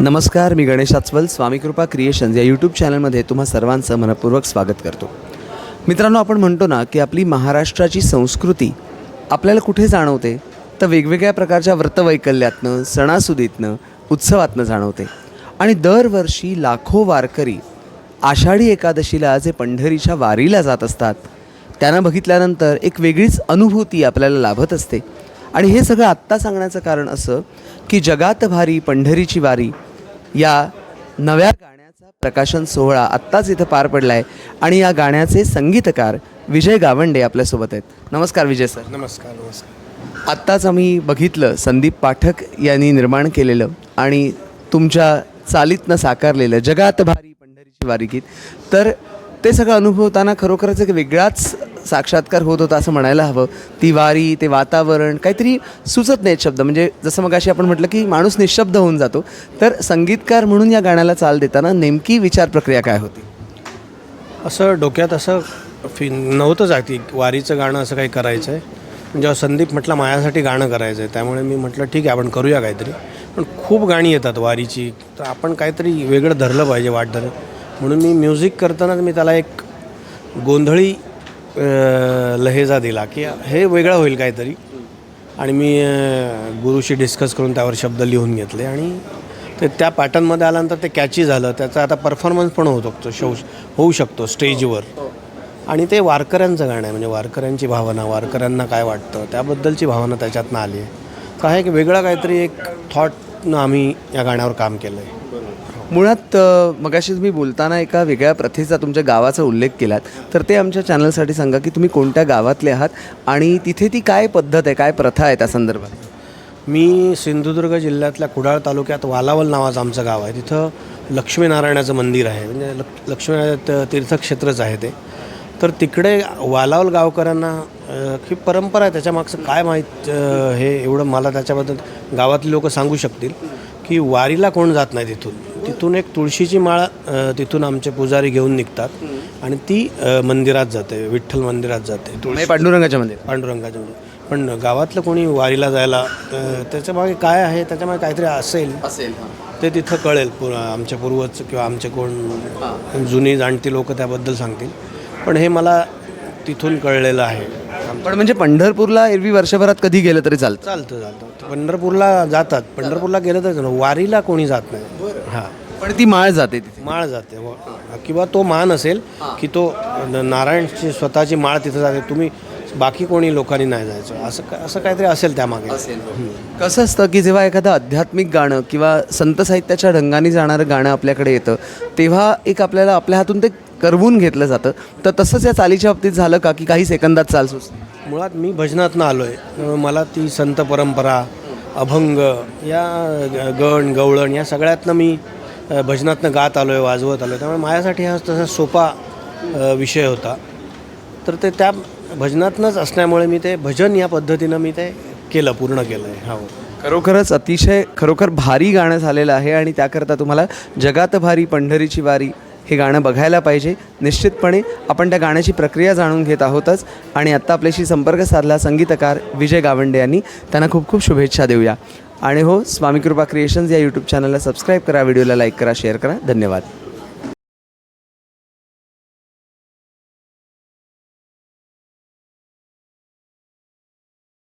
नमस्कार मी गणेश आचवल स्वामी कृपा क्रिएशन्स या यूट्यूब चॅनलमध्ये तुम्हा सर्वांचं मनपूर्वक स्वागत करतो. मित्रांनो आपण म्हणतो ना की आपली महाराष्ट्राची संस्कृती आपल्याला कुठे जाणवते? तर वेगवेगळ्या प्रकारच्या व्रतवैकल्यातनं सणासुदीतनं उत्सवातनं जाणवते. आणि दरवर्षी लाखो वारकरी आषाढी एकादशीला जे पंढरीच्या वारीला जात असतात त्यांना बघितल्यानंतर एक वेगळीच अनुभूती आपल्याला लाभत असते. आणि हे सगळं आत्ता सांगण्याचं कारण असं की जगात भारी पंढरीची वारी या नव्या गाण्याचा प्रकाशन सोहळा आत्ताच इथं पार पडला आहे आणि या गाण्याचे संगीतकार विजय गावंडे आपल्यासोबत आहेत. नमस्कार विजय सर. नमस्कार नमस्कार. आत्ताच आम्ही बघितलं संदीप पाठक यांनी निर्माण केलेलं आणि तुमच्या चालीतनं साकारलेलं जगात भारी पंढरीची वारी गीत. तर ते सगळं अनुभवताना खरोखरच एक वेगळाच साक्षात्कार होत होता असं म्हणायला हवं. ती वारी ते वातावरण काहीतरी सुचत नाहीत शब्द. म्हणजे जसं मग अशी आपण म्हटलं की माणूस निशब्द होऊन जातो. तर संगीतकार म्हणून या गाण्याला चाल देताना नेमकी विचार प्रक्रिया काय होती? असं डोक्यात असं फि नव्हतं जाती वारीचं गाणं असं काही करायचं आहे म्हणजे जेव्हा संदीप म्हटलं माझ्यासाठी गाणं करायचं आहे त्यामुळे मी म्हटलं ठीक आहे आपण करूया काहीतरी. पण खूप गाणी येतात वारीची. तर आपण काहीतरी वेगळं धरलं पाहिजे वाट धरलं. म्हणून मी म्युझिक करताना मी त्याला एक गोंधळी लहेजा दिला की हे वेगळं होईल काहीतरी. आणि मी गुरुशी डिस्कस करून त्यावर शब्द लिहून घेतले आणि ते त्या पॅटर्नमध्ये आल्यानंतर ते कॅची झालं. त्याचा आता परफॉर्मन्स पण होऊ शकतो शो होऊ शकतो स्टेजवर आणि ते वारकऱ्यांचं गाणं आहे म्हणजे वारकऱ्यांची भावना वारकऱ्यांना काय वाटतं त्याबद्दलची भावना त्याच्यातनं आली आहे. तर हा एक वेगळा काहीतरी एक थॉटनं आम्ही या गाण्यावर काम केलं आहे मुळात मगाशी तुम्ही बोलताना एका वेगळ्या प्रथेचा तुमच्या गावाचा उल्लेख केलात. तर ते आमच्या चॅनलसाठी सांगा की तुम्ही कोणत्या गावातले आहात आणि तिथे ती काय पद्धत आहे काय प्रथा आहे त्या संदर्भात? मी सिंधुदुर्ग जिल्ह्यातल्या कुडाळ तालुक्यात वालावल नावाचं आमचं गाव आहे. तिथं लक्ष्मीनारायणाचं मंदिर आहे. म्हणजे लक् लक्ष्मीनारायण तीर्थक्षेत्रच आहे ते. तर तिकडे वालावल गावकऱ्यांना ही परंपरा आहे त्याच्यामागचं काय माहीत हे एवढं मला त्याच्याबद्दल गावातली लोक सांगू शकतील की वारीला कोण जात नाही तिथून. तिथून एक तुळशीची माळ तिथून आमचे पुजारी घेऊन निघतात. आणि ती मंदिरात जाते विठ्ठल मंदिरात जाते. तुळशी म्हणजे पांडुरंगाच्या मंदिरात? पांडुरंगाच्या मध्ये पण गावातलं कोणी वारीला जायला त्याच्यामागे काय आहे त्याच्यामागे काहीतरी असेल असेल ते तिथं कळेल. पु आमच्या पूर्वज किंवा आमचे कोण जुनी जाणती लोक त्याबद्दल सांगतील. पण हे मला तिथून कळलेलं आहे. पण म्हणजे पंढरपूरला एरवी वर्षभरात कधी गेलं तरी चालतं. चालतं चालतं. पंढरपूरला जातात. पंढरपूरला गेलं तर वारीला कोणी जात नाही. हां. पण ती माळ जाते तिथे. माळ जाते व- किंवा तो मान असेल की तो नारायणची स्वतःची माळ तिथं जाते. तुम्ही बाकी कोणी लोकांनी नाही जायचं. असं का- असं काहीतरी असेल त्यामागे. कसं असतं की जेव्हा एखादं आध्यात्मिक गाणं किंवा संत साहित्याच्या ढंगाने जाणारं गाणं आपल्याकडे येतं तेव्हा एक आपल्याला आपल्या हातून ते करवून घेतलं जातं. तर तसंच या चालीच्या बाबतीत झालं का की काही सेकंदात चाल सुचली? मुळात मी भजनातनं आलो आहे मला ती संत परंपरा अभंग या ग- गण गवळण या सगळ्यातनं मी अ, भजनातनं गात आलो आहे वाजवत आलो आहे त्यामुळे माझ्यासाठी हा तसा सोपा अ, विषय होता. तर ते त्या भजनातनंच असल्यामुळे मी ते भजन या पद्धतीनं मी ते केलं पूर्ण केलं आहे. हो. खरोखरच अतिशय खरोखर भारी गाणं झालेलं आहे आणि त्याकरता तुम्हाला जगात भारी पंढरीची वारी हे गाणं बघायला पाहिजे. निश्चितपणे आपण त्या गाण्याची प्रक्रिया जाणून घेत आहोतच आणि आत्ता आपल्याशी संपर्क साधला संगीतकार विजय गावंडे यांनी. त्यांना खूप खूप शुभेच्छा देऊया. आणि हो स्वामी कृपा क्रिएशन्स या यूट्यूब चॅनलला सबस्क्राईब करा व्हिडिओला लाईक करा शेअर करा. धन्यवाद.